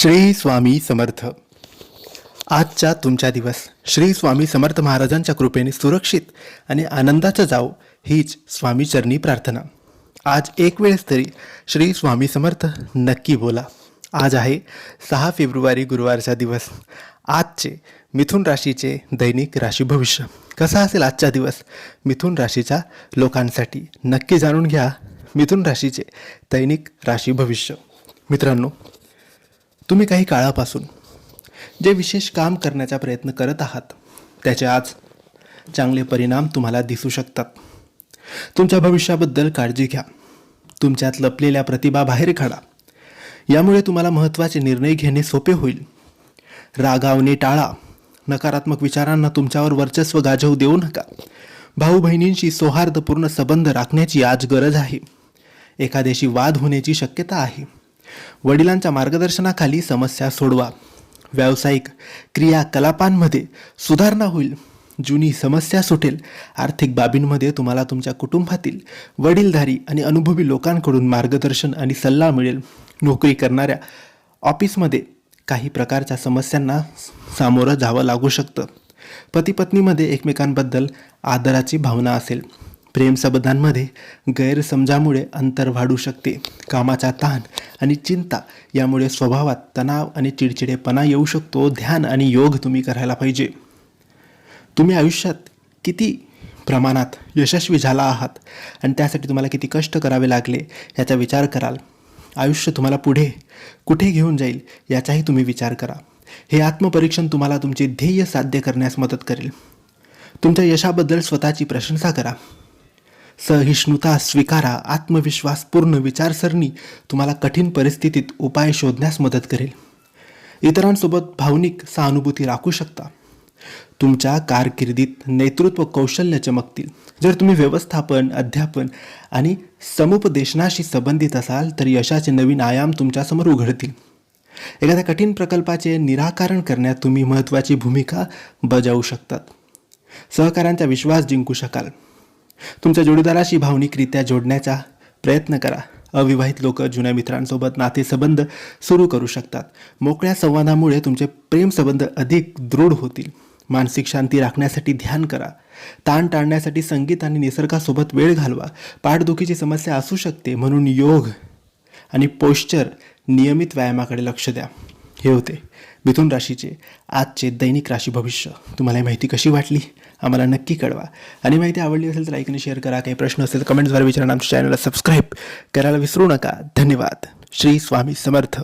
श्री स्वामी समर्थ. आजचा तुमचा दिवस श्री स्वामी समर्थ महाराजांच्या कृपेने सुरक्षित आणि आनंदाचं जाव हीच स्वामी चरणी प्रार्थना. आज एक वेळेस तरी श्री स्वामी समर्थ नक्की बोला. आज आहे सहा फेब्रुवारी गुरुवारचा दिवस. आजचे मिथुन राशीचे दैनिक राशी भविष्य. कसा असेल आजचा दिवस? मिथुन राशीच्या लोकांसाठी नक्की जाणून घ्या. मिथुन राशीचे दैनिक राशी भविष्य. मित्रांनो तुम्ही काही काळापासून जे विशेष काम करण्याचा प्रयत्न करत आहात त्याचे आज चांगले परिणाम तुम्हाला दिसू शकतात. तुमच्या भविष्याबद्दल काळजी घ्या. तुमच्यात लपलेल्या प्रतिभा बाहेर काढा. यामुळे तुम्हाला महत्त्वाचे निर्णय घेणे सोपे होईल. रागावणे टाळा. नकारात्मक विचारांना तुमच्यावर वर्चस्व गाजवू देऊ नका. भाऊ बहिणींशी सौहार्दपूर्ण संबंध राखण्याची आज गरज आहे. एखाद्याशी वाद होण्याची शक्यता आहे. वडिलांच्या मार्गदर्शनाखाली समस्या सोडवा. व्यावसायिक क्रियाकलापांमध्ये सुधारणा होईल. जुनी समस्या सुटेल. आर्थिक बाबींमध्ये तुम्हाला तुमच्या कुटुंबातील वडीलधारी आणि अनुभवी लोकांकडून मार्गदर्शन आणि सल्ला मिळेल. नोकरी करणाऱ्या ऑफिसमध्ये काही प्रकारच्या समस्यांना सामोरं जावं लागू शकतं. पती पत्नीमध्ये एकमेकांबद्दल आदराची भावना असेल. प्रेमसंबंधांमध्ये गैरसमजामुळे अंतर वाढू शकते. कामाचा ताण आणि चिंता यामुळे स्वभावात तणाव आणि चिडचिडेपणा येऊ शकतो. ध्यान आणि योग तुम्ही करायला पाहिजे. तुम्ही आयुष्यात किती प्रमाणात यशस्वी झाला आहात आणि त्यासाठी तुम्हाला किती कष्ट करावे लागले याचा विचार कराल. आयुष्य तुम्हाला पुढे कुठे घेऊन जाईल याचाही तुम्ही विचार करा. हे आत्मपरीक्षण तुम्हाला तुमचे ध्येय साध्य करण्यास मदत करेल. तुमच्या यशाबद्दल स्वतःची प्रशंसा करा. सहिष्णुता स्वीकारा आत्मविश्वासपूर्ण विचारसरणी तुम्हाला कठीण परिस्थितीत उपाय शोधण्यास मदत करेल. इतरांसोबत भावनिक सहानुभूती राखू शकता. तुमच्या कारकिर्दीत नेतृत्व कौशल्य चमकतील. जर तुम्ही व्यवस्थापन अध्यापन आणि समुपदेशनाशी संबंधित असाल तर यशाचे नवीन आयाम तुमच्यासमोर उघडतील. एखाद्या कठीण प्रकल्पाचे निराकरण करण्यात तुम्ही महत्त्वाची भूमिका बजावू शकतात. सहकाऱ्यांचा विश्वास जिंकू शकाल. तुमच्या जोडीदाराशी भावनिकरित्या जोडण्याचा प्रयत्न करा. अविवाहित लोक जुन्या मित्रांसोबत नातेसंबंध सुरू करू शकतात. मोकळ्या संवादामुळे तुमचे प्रेमसंबंध अधिक दृढ होतील. मानसिक शांती राखण्यासाठी ध्यान करा. ताण टाळण्यासाठी संगीत आणि निसर्गासोबत वेळ घालवा. पाठदुखीची समस्या असू शकते म्हणून योग आणि पोश्चर नियमित व्यायामाकडे लक्ष द्या. हे होते. मिथुन राशीचे आजचे दैनिक राशी भविष्य. तुम्हाला ही माहिती कशी वाटली? आम्हाला नक्की कळवा. आणि माहिती आवडली असेल तर लाईक आणि शेअर करा. काही प्रश्न असेल कमेंट्सद्वारे विचारा आमच्या चॅनलला सबस्क्राईब करायला विसरू नका. धन्यवाद. श्री स्वामी समर्थ.